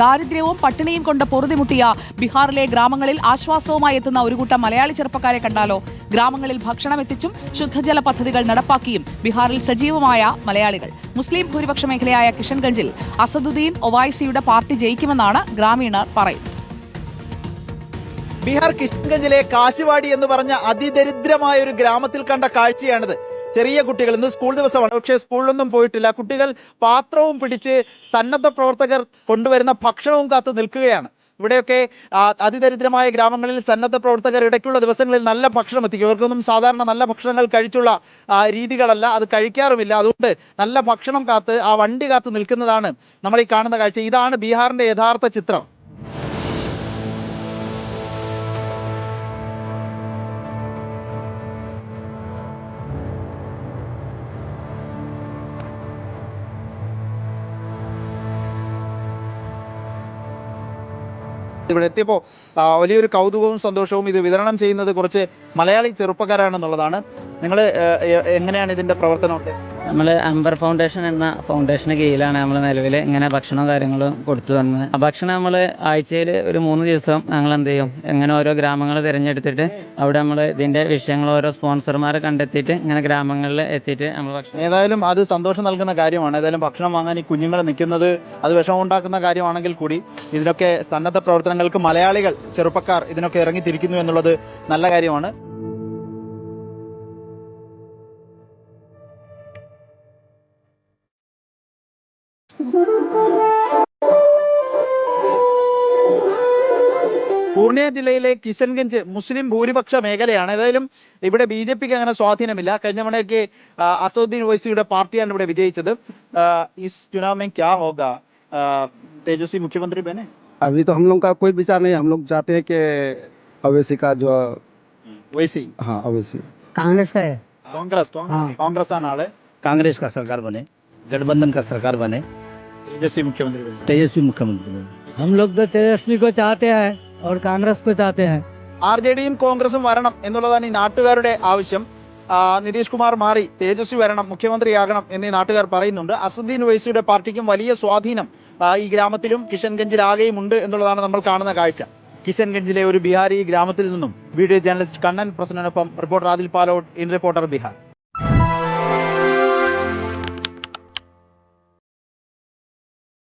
ദാരിദ്ര്യവും പട്ടിണിയും കൊണ്ട് പൊറുതിമുട്ടിയ ബീഹാറിലെ ഗ്രാമങ്ങളിൽ ആശ്വാസവുമായി എത്തുന്ന ഒരു കൂട്ടം മലയാളി ചെറുപ്പക്കാരെ കണ്ടാലോ? ഗ്രാമങ്ങളിൽ ഭക്ഷണം എത്തിച്ചും ശുദ്ധജല പദ്ധതികൾ നടപ്പാക്കിയും ബീഹാറിൽ സജീവമായ മലയാളികൾ. മുസ്ലിം ഭൂരിപക്ഷ മേഖലയായ കിഷൻഗഞ്ചിൽ അസദുദ്ദീൻ ഒവൈസിയുടെ പാർട്ടി ജയിക്കുമെന്നാണ് ഗ്രാമീണർ പറയുന്നത്. ബീഹാർ കിഷൻഗഞ്ചിലെ കാശിവാടി എന്ന് പറഞ്ഞ അതിദരിദ്രമായ ഒരു ഗ്രാമത്തിൽ കണ്ട കാഴ്ചയാണിത്. ചെറിയ കുട്ടികൾ ഇന്ന് സ്കൂൾ ദിവസമാണ്. പക്ഷേ സ്കൂളിലൊന്നും പോയിട്ടില്ല. കുട്ടികൾ പാത്രവും പിടിച്ച് സന്നദ്ധ പ്രവർത്തകർ കൊണ്ടുവരുന്ന ഭക്ഷണവും കാത്തു നിൽക്കുകയാണ്. ഇവിടെയൊക്കെ അതിദരിദ്രമായ ഗ്രാമങ്ങളിൽ സന്നദ്ധ പ്രവർത്തകർ ഇടയ്ക്കുള്ള ദിവസങ്ങളിൽ നല്ല ഭക്ഷണം എത്തിക്കും. ഇവർക്കൊന്നും സാധാരണ നല്ല ഭക്ഷണങ്ങൾ കഴിച്ചുള്ള രീതികളല്ല. അത് കഴിക്കാറുമില്ല. അതുകൊണ്ട് നല്ല ഭക്ഷണം കാത്ത് ആ വണ്ടി കാത്ത് നിൽക്കുന്നതാണ് നമ്മൾ ഈ കാണുന്ന കാഴ്ച. ഇതാണ് ബീഹാറിന്റെ യഥാർത്ഥ ചിത്രം. ഇവിടെ എത്തിയപ്പോൾ വലിയൊരു കൗതുകവും സന്തോഷവും ഇത് വിതരണം ചെയ്യുന്നത് കുറച്ച് മലയാളി ചെറുപ്പക്കാരാണെന്നുള്ളതാണ്. നിങ്ങൾ എങ്ങനെയാണ് ഇതിന്റെ പ്രവർത്തനമൊക്കെ നമ്മൾ അംബർ ഫൗണ്ടേഷൻ എന്ന ഫൗണ്ടേഷന് കീഴിലാണ് നമ്മൾ നിലവിൽ ഇങ്ങനെ ഭക്ഷണവും കാര്യങ്ങളും കൊടുത്തു വരുന്നത് ഭക്ഷണം നമ്മൾ ആഴ്ചയിൽ ഒരു മൂന്ന് ദിവസം ഞങ്ങൾ എന്ത് ചെയ്യും? ഇങ്ങനെ ഓരോ ഗ്രാമങ്ങൾ തിരഞ്ഞെടുത്തിട്ട് അവിടെ നമ്മൾ ഇതിന്റെ വിഷയങ്ങൾ ഓരോ സ്പോൺസർമാരെ കണ്ടെത്തിയിട്ട് ഇങ്ങനെ ഗ്രാമങ്ങളിൽ എത്തിയിട്ട് നമ്മൾ ഭക്ഷണം ഏതായാലും അത് സന്തോഷം നൽകുന്ന കാര്യമാണ്. ഏതായാലും ഭക്ഷണം വാങ്ങാൻ ഈ കുഞ്ഞുങ്ങൾ നിൽക്കുന്നത് അത് വിഷമം ഉണ്ടാക്കുന്ന കാര്യമാണെങ്കിൽ കൂടി ഇതിനൊക്കെ സന്നദ്ധ പ്രവർത്തനങ്ങൾക്ക് മലയാളികൾ ചെറുപ്പക്കാർ ഇതിനൊക്കെ ഇറങ്ങിത്തിരിക്കുന്നു എന്നുള്ളത് നല്ല കാര്യമാണ്. പൂർണിയ ജില്ലയിലെ കിഷൻഗഞ്ച് മുസ്ലിം ഭൂരിപക്ഷ മേഖലയാണ് ഏതായാലും ഇവിടെ ബി ജെ പിക്ക് അങ്ങനെ സ്വാധീനമില്ല കഴിഞ്ഞ തവണയൊക്കെ ആ, അസദുദ്ദീൻ ഒവൈസിയുടെ പാർട്ടിയാണ് ഇവിടെ വിജയിച്ചത് ആ, ഇസ് चुनाव में क्या होगा आ, तेजस्वी मुख्यमंत्री बने अभी तो हम लोग का कोई विचार नहीं है। हम लोग चाहते हैं कि अवैसी का जो वैसी हाँ अवैसी कांग्रेस का है कांग्रेस हाँ। कांग्रेस ആണ് ആള് कांग्रेस का सरकार बने गठबंधन का सरकार बने तेजस्वी मुख्यमंत्री बने तेजस्वी मुख्यमंत्री बने हम लोग तो तेजस्वी को चाहते हैं और कांग्रेस को चाहते हैं ആർ ജെ ഡിയും കോൺഗ്രസും വരണം എന്നുള്ളതാണ് ഈ നാട്ടുകാരുടെ ആവശ്യം ആ, നിതീഷ് കുമാർ മാറി തേജസ്വി വരണം മുഖ്യമന്ത്രിയാകണം എന്നീ നാട്ടുകാർ പറയുന്നുണ്ട് അസദുദ്ദീൻ വൈസിയുടെ പാർട്ടിക്കും വലിയ സ്വാധീനം ആ, ഈ ഗ്രാമത്തിലും കിഷൻഗഞ്ചിലാകെയും ഉണ്ട് എന്നുള്ളതാണ് നമ്മൾ കാണുന്ന കാഴ്ച കിഷൻഗഞ്ചിലെ ഒരു ബിഹാരി ഗ്രാമത്തിൽ നിന്നും video journalist Kannan പ്രസന്നനൊപ്പം reporter Adil Palot in reporter Bihar